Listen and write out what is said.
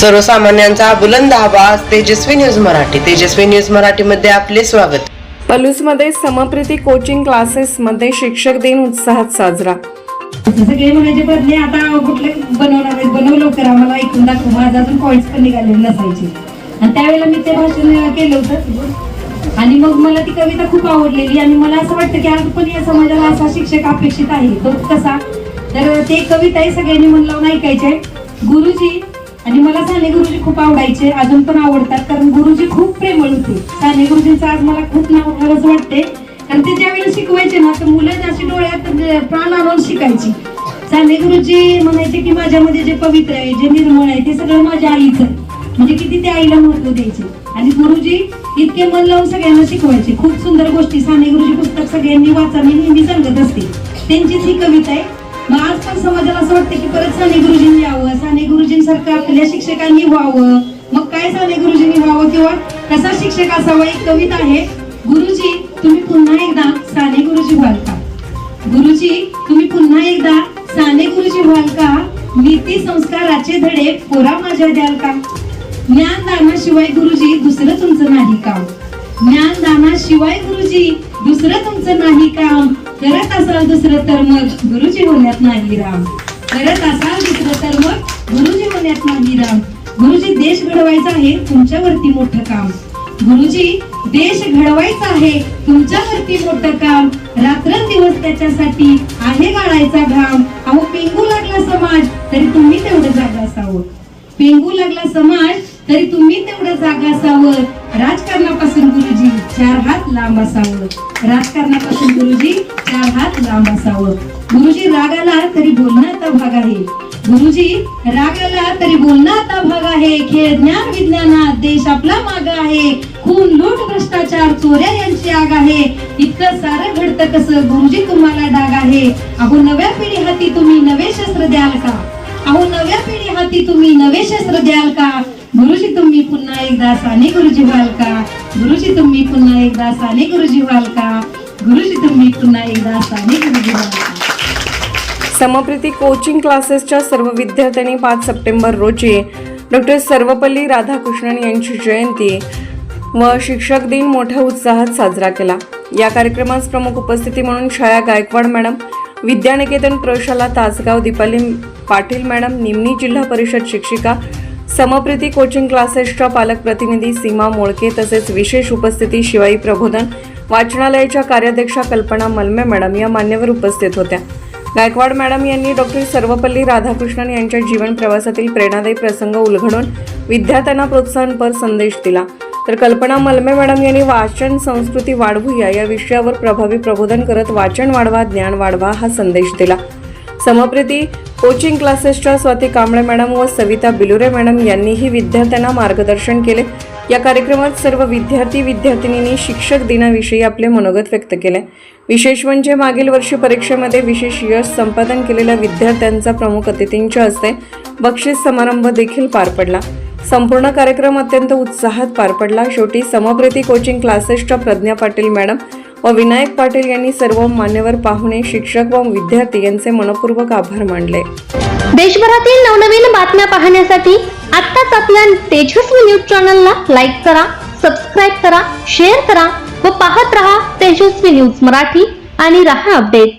सर्वसामान्यांचा बुलंद आवाज तेजस्वी न्यूज मराठी. तेजस्वी न्यूज मराठीमध्ये आपले स्वागत. पलूसमध्ये समप्रीती कोचिंग क्लासेसमध्ये शिक्षक दिन उत्साहात साजरा. सगळे म्हणायचे बदले आता कुठले बनवणार आहेत? बनव लवकर. आम्हाला ऐकून दाखव. माझं अजून पॉईंट्स पण निघालेले नसायचे. आणि त्यावेळेला मी ते भाषण केलं होतं. आणि मग मला ती कविता खूप आवडलेली. आणि मला असं वाटतं की आज पण या समाजाला असा शिक्षक अपेक्षित आहे. तो कसा? तर ते कविताही सगळ्यांनी मन लावून ऐकायचे. गुरुजी आणि मला साने गुरुजी खूप आवडायचे अजून पण आवडतात कारण गुरुजी खूप प्रेमळ होते. साने गुरुजींचं आज मला खूप नाव घ्यावंच वाटते. कारण ते ज्यावेळेला शिकवायचे ना तर मुलं अशी डोळ्यात म्हणजे प्राण आणून शिकायची. साने गुरुजी म्हणायचे की माझ्यामध्ये जे पवित्र आहे जे निर्मळ आहे ते सगळं माझ्या आईचं म्हणजे किती त्या आईला महत्त्व द्यायचे. आणि गुरुजी इतके मन लावून सगळ्यांना शिकवायचे. खूप सुंदर गोष्टी साने गुरुजी पुस्तक सगळ्यांनी वाचा मी नेहमी सांगत असते. त्यांचीच ही कविता आहे. मग आज पण समाजाला असं वाटतं की परत साने गुरुजींनी यावं. गुरुजींसारखं आपल्या शिक्षकांनी व्हावं. मग काय साने गुरुजींनी व्हावं किंवा कसा शिक्षक असावा एक कविता आहे. गुरुजी तुम्ही पुन्हा एकदा साने गुरुजी व्हाल का? गुरुजी तुम्ही पुन्हा एकदा साने गुरुजी व्हाल का? नीती संस्काराचे धडे पोरा माझ्या द्याल का? ज्ञानदानाशिवाय गुरुजी दुसरं तुमचं नाही काम. ज्ञानदानाशिवाय गुरुजी दुसरं तुमचं नाही काम. करत असाल दुसरं तर मग गुरुजी होण्यात नाही राम. करत असाल गुरुजी होण्यात गुरुजी देश घडवायचा आहे तुमच्यावरती मोठं काम. गुरुजी देश घडवायचा आहे तुमच्यावरती मोठं काम. रात्रंदिवस त्याच्यासाठी आहे गाळायचा घाम. अहो पेंगू लागला समाज तरी तुम्ही तेवढं जागा असावं. पेंगू लागला समाज तरी तुम्ही तेवढं जागा असावं. राजकारणापासून गुरुजी चार हात लांब असावं. राजकारणापासून गुरुजी चार हात लांब असावं. गुरुजी राग आला तरी बोलण्याचा भाग आहे. गुरुजी रागाला तरी बोलणं आता भाग आहे. खेळ ज्ञान विज्ञानात देश आपला माग आहे. खून लूट भ्रष्टाचार चोऱ्या यांची आग आहे. इतकं सारं घडतं कसं? गुरुजी तुम्हाला डाग आहे. अहो नव्या पिढी हाती तुम्ही नवे शस्त्र द्याल का? अहो नव्या पिढी हाती तुम्ही नवे शस्त्र द्याल का? गुरुजी तुम्ही पुन्हा एकदा साने गुरुजी व्हाल का? गुरुजी तुम्ही पुन्हा एकदा साने गुरुजी व्हाल का? गुरुजी तुम्ही पुन्हा एकदा साने गुरुजी व्हाल का? समप्रीती कोचिंग क्लासेसच्या सर्व विद्यार्थ्यांनी पाच सप्टेंबर रोजी डॉक्टर सर्वपल्ली राधाकृष्णन यांची जयंती व शिक्षक दिन मोठ्या उत्साहात साजरा केला. या कार्यक्रमास प्रमुख उपस्थिती म्हणून छाया गायकवाड मॅडम विद्यानिकेतन प्रशाला तासगाव दीपाली पाटील मॅडम निमणी जिल्हा परिषद शिक्षिका समप्रीती कोचिंग क्लासेसच्या पालक प्रतिनिधी सीमा मोळके तसेच विशेष उपस्थिती शिवाई प्रबोधन वाचनालयाच्या कार्याध्यक्षा कल्पना मलमे मॅडम या मान्यवर उपस्थित होत्या. गायकवाड मॅडम यांनी डॉक्टर सर्वपल्ली राधाकृष्णन यांच्या जीवन प्रवासातील प्रेरणादायी प्रसंग उलगडून विद्यार्थ्यांना प्रोत्साहनपर संदेश दिला. तर कल्पना मलमे मॅडम यांनी वाचन संस्कृती वाढवूया या विषयावर प्रभावी प्रबोधन करत वाचन वाढवा ज्ञान वाढवा हा संदेश दिला. समप्रीती कोचिंग क्लासेसच्या स्वाती कांबळे मॅडम व सविता बिलुरे मॅडम यांनीही विद्यार्थ्यांना मार्गदर्शन केले. या कार्यक्रमात सर्व विद्यार्थी विद्यार्थिनींनी शिक्षक दिनाविषयी आपले मनोगत व्यक्त केले. विशेष म्हणजे मागील वर्षी परीक्षेमध्ये विशेष यश संपादन केलेल्या विद्यार्थ्यांचा प्रमुख अतिथींच्या हस्ते बक्षीस समारंभ देखील पार पडला. संपूर्ण कार्यक्रम अत्यंत उत्साहात पार पडला. शेवटी समप्रीती कोचिंग क्लासेसच्या प्रज्ञा पाटील मॅडम व विनायक पाटील यांनी सर्व मान्यवर पाहुणे शिक्षक व विद्यार्थी यांचे मनपूर्वक आभार मानले. देशभरातील नवनवीन बातम्या पाहण्यासाठी आत्ताच आपल्या तेजस्वी न्यूज चॅनलला लाईक करा सबस्क्राईब करा शेअर करा व पाहत रहा तेजस्वी न्यूज मराठी आणि रहा अपडेट.